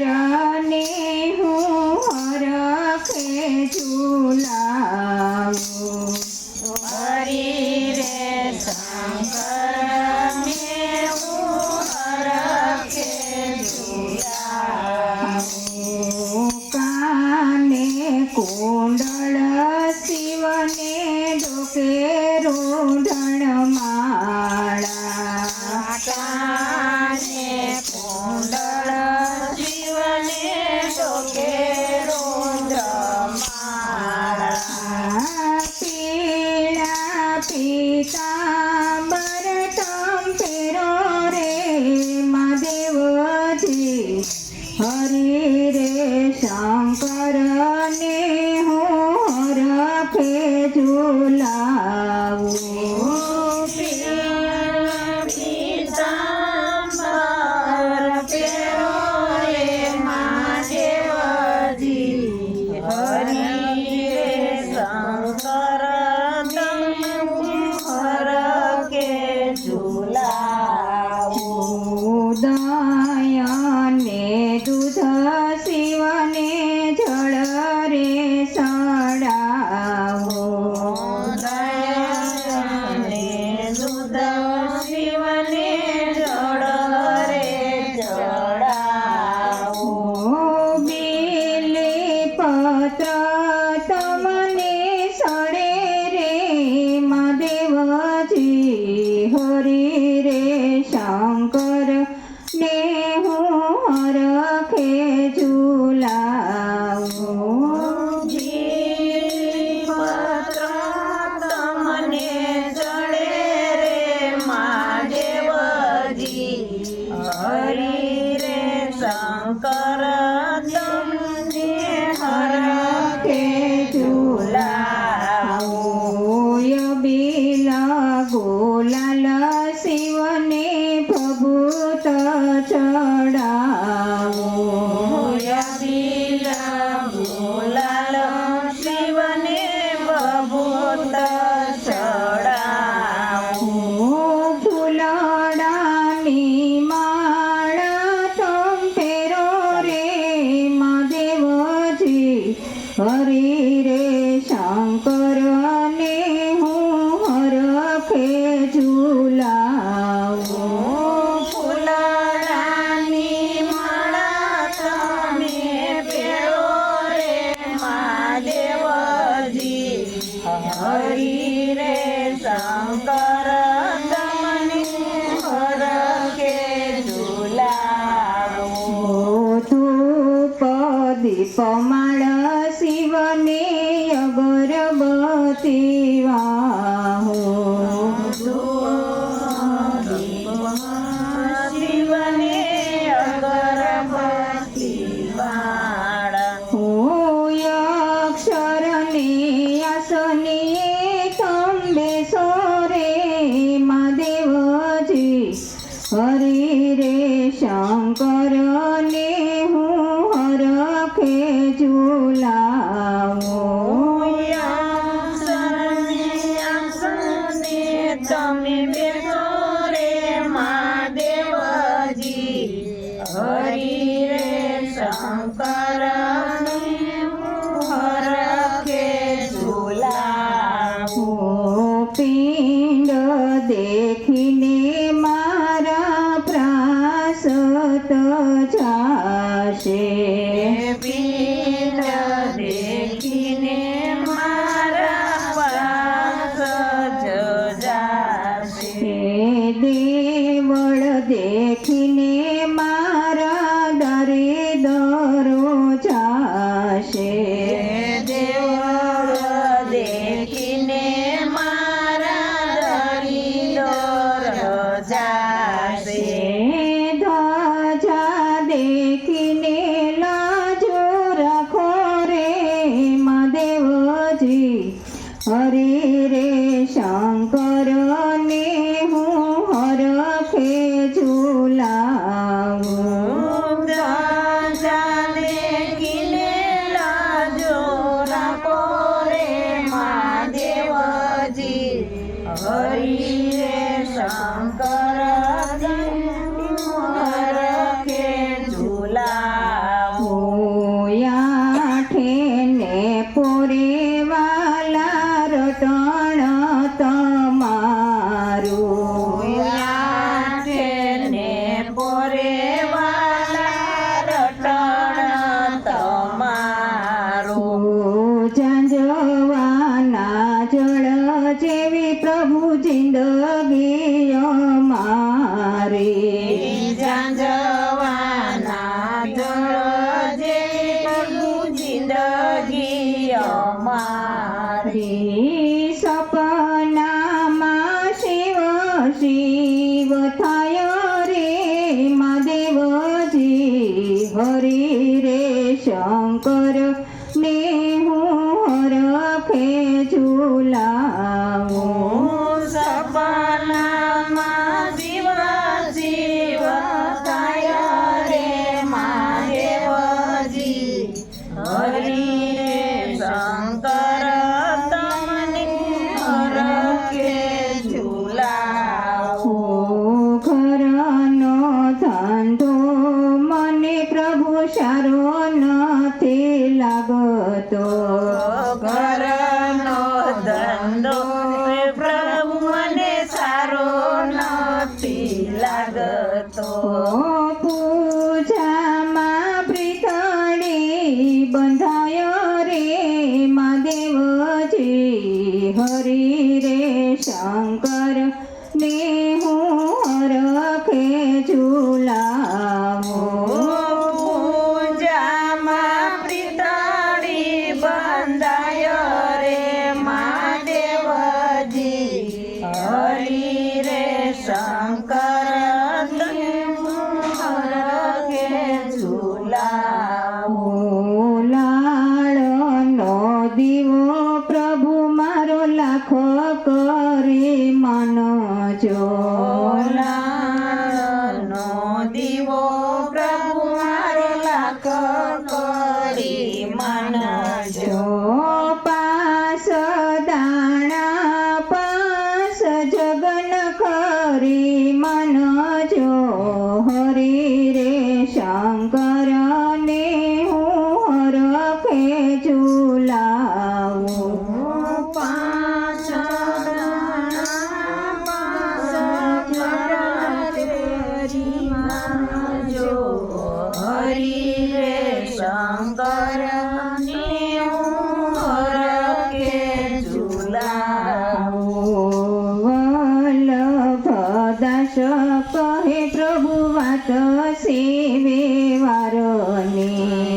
વરને હું હરખે ઝુલાવો. હરી રે કાને કુંડળ দীপমালা રે હરી રે શંકર ને હું રખે ઝુલાવો સપનામાં જીવા જીવ তো કરી મન જો નો દીવો પ્રભુ મારો લાખ કરી મન જો. પાસ દાણા પાસ જગન કરી હે પ્રભુ વાત સેવે વારોની.